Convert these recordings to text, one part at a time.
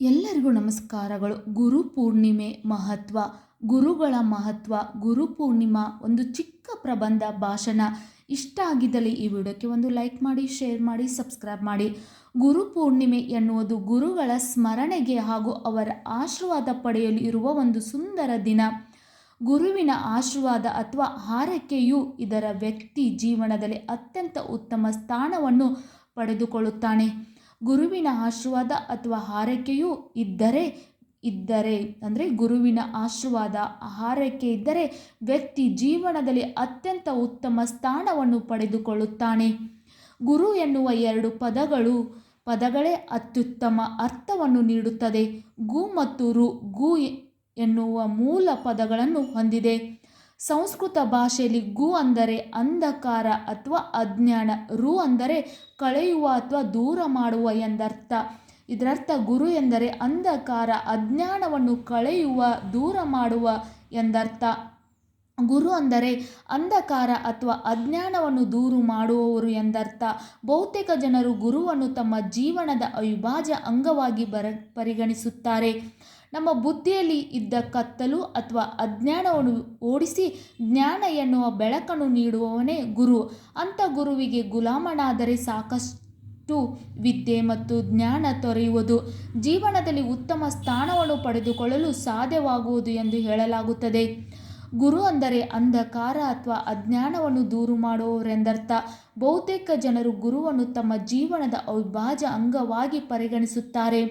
ಎಲ್ಲರಿಗೂ ನಮಸ್ಕಾರಗಳು. ಗುರು ಪೂರ್ಣಿಮೆ ಮಹತ್ವ. ಗುರುಗಳ ಮಹತ್ವ. ಗುರು ಪೂರ್ಣಿಮಾ ಒಂದು ಚಿಕ್ಕ ಪ್ರಬಂಧ ಭಾಷಣ. ಇಷ್ಟ ಆಗಿದ್ದಲ್ಲಿ ಈ ವಿಡಿಯೋಕ್ಕೆ ಒಂದು ಲೈಕ್ ಮಾಡಿ, ಶೇರ್ ಮಾಡಿ, ಸಬ್ಸ್ಕ್ರೈಬ್ ಮಾಡಿ. ಗುರು ಪೂರ್ಣಿಮೆ ಎನ್ನುವುದು ಗುರುಗಳ ಸ್ಮರಣೆಗೆ ಹಾಗೂ ಅವರ ಆಶೀರ್ವಾದ ಪಡೆಯಲು ಇರುವ ಒಂದು ಸುಂದರ ದಿನ. ಗುರುವಿನ ಆಶೀರ್ವಾದ ಅಥವಾ ಹಾರೈಕೆಯು ಇದರ ವ್ಯಕ್ತಿ ಜೀವನದಲ್ಲಿ ಅತ್ಯಂತ ಉತ್ತಮ ಸ್ಥಾನವನ್ನು ಪಡೆದುಕೊಳ್ಳುತ್ತಾನೆ. ಗುರುವಿನ ಆಶೀರ್ವಾದ ಅಥವಾ ಹಾರೈಕೆಯು ಇದ್ದರೆ ಇದ್ದರೆ, ಅಂದರೆ ಗುರುವಿನ ಆಶೀರ್ವಾದ, ಹಾರೈಕೆ ಇದ್ದರೆ ವ್ಯಕ್ತಿ ಜೀವನದಲ್ಲಿ ಅತ್ಯಂತ ಉತ್ತಮ ಸ್ಥಾನವನ್ನು ಪಡೆದುಕೊಳ್ಳುತ್ತಾನೆ. ಗುರು ಎನ್ನುವ ಎರಡು ಪದಗಳು, ಪದಗಳೇ ಅತ್ಯುತ್ತಮ ಅರ್ಥವನ್ನು ನೀಡುತ್ತದೆ. ಗು ಮತ್ತು ರು, ಗು ಎನ್ನುವ ಮೂಲ ಪದಗಳನ್ನು ಹೊಂದಿದೆ. ಸಂಸ್ಕೃತ ಭಾಷೆಯಲ್ಲಿ ಗು ಅಂದರೆ ಅಂಧಕಾರ ಅಥವಾ ಅಜ್ಞಾನ, ರು ಅಂದರೆ ಕಳೆಯುವ ಅಥವಾ ದೂರ ಮಾಡುವ ಎಂದರ್ಥ. ಇದರರ್ಥ ಗುರು ಎಂದರೆ ಅಂಧಕಾರ, ಅಜ್ಞಾನವನ್ನು ಕಳೆಯುವ, ದೂರ ಮಾಡುವ ಎಂದರ್ಥ. ಗುರು ಅಂದರೆ ಅಂಧಕಾರ ಅಥವಾ ಅಜ್ಞಾನವನ್ನು ದೂರು ಮಾಡುವವರು ಎಂದರ್ಥ. ಬಹುತೇಕ ಜನರು ಗುರುವನ್ನು ತಮ್ಮ ಜೀವನದ ಅವಿಭಾಜ್ಯ ಅಂಗವಾಗಿ ಬರ, ಪರಿಗಣಿಸುತ್ತಾರೆ. ನಮ್ಮ ಬುದ್ಧಿಯಲ್ಲಿ ಇದ್ದ ಕತ್ತಲು ಅಥವಾ ಅಜ್ಞಾನವನ್ನು ಓಡಿಸಿ ಜ್ಞಾನ ಎನ್ನುವ ಬೆಳಕನ್ನು ನೀಡುವವನೇ ಗುರು. ಅಂಥ ಗುರುವಿಗೆ ಗುಲಾಮನಾದರೆ ಸಾಕಷ್ಟು ವಿದ್ಯೆ ಮತ್ತು ಜ್ಞಾನ ತೊರೆಯುವುದು ಜೀವನದಲ್ಲಿ ಉತ್ತಮ ಸ್ಥಾನವನ್ನು ಪಡೆದುಕೊಳ್ಳಲು ಸಾಧ್ಯವಾಗುವುದು ಎಂದು ಹೇಳಲಾಗುತ್ತದೆ. ಗುರು ಅಂದರೆ ಅಂಧಕಾರ ಅಥವಾ ಅಜ್ಞಾನವನ್ನು ದೂರು ಮಾಡುವವರೆಂದರ್ಥ ಬಹುತೇಕ ಜನರು ಗುರುವನ್ನು ತಮ್ಮ ಜೀವನದ ಅವಿಭಾಜ್ಯ ಅಂಗವಾಗಿ ಪರಿಗಣಿಸುತ್ತಾರೆ.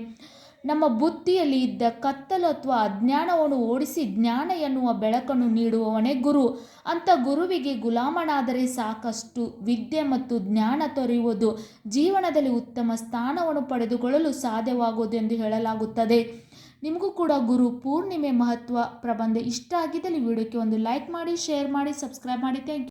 ನಮ್ಮ ಬುದ್ಧಿಯಲ್ಲಿ ಇದ್ದ ಕತ್ತಲು ಅಥವಾ ಅಜ್ಞಾನವನ್ನು ಓಡಿಸಿ ಜ್ಞಾನ ಎನ್ನುವ ಬೆಳಕನ್ನು ನೀಡುವವನೇ ಗುರು. ಅಂಥ ಗುರುವಿಗೆ ಗುಲಾಮನಾದರೆ ಸಾಕಷ್ಟು ವಿದ್ಯೆ ಮತ್ತು ಜ್ಞಾನ ತೊರೆಯುವುದು ಜೀವನದಲ್ಲಿ ಉತ್ತಮ ಸ್ಥಾನವನ್ನು ಪಡೆದುಕೊಳ್ಳಲು ಸಾಧ್ಯವಾಗುವುದು ಎಂದು ಹೇಳಲಾಗುತ್ತದೆ. ನಿಮಗೂ ಕೂಡ ಗುರು ಪೂರ್ಣಿಮೆ ಮಹತ್ವ ಪ್ರಬಂಧ ಇಷ್ಟ ಆಗಿದ್ದಲ್ಲಿ ವಿಡಿಯೋಕ್ಕೆ ಒಂದು ಲೈಕ್ ಮಾಡಿ, ಶೇರ್ ಮಾಡಿ, ಸಬ್ಸ್ಕ್ರೈಬ್ ಮಾಡಿ. ಥ್ಯಾಂಕ್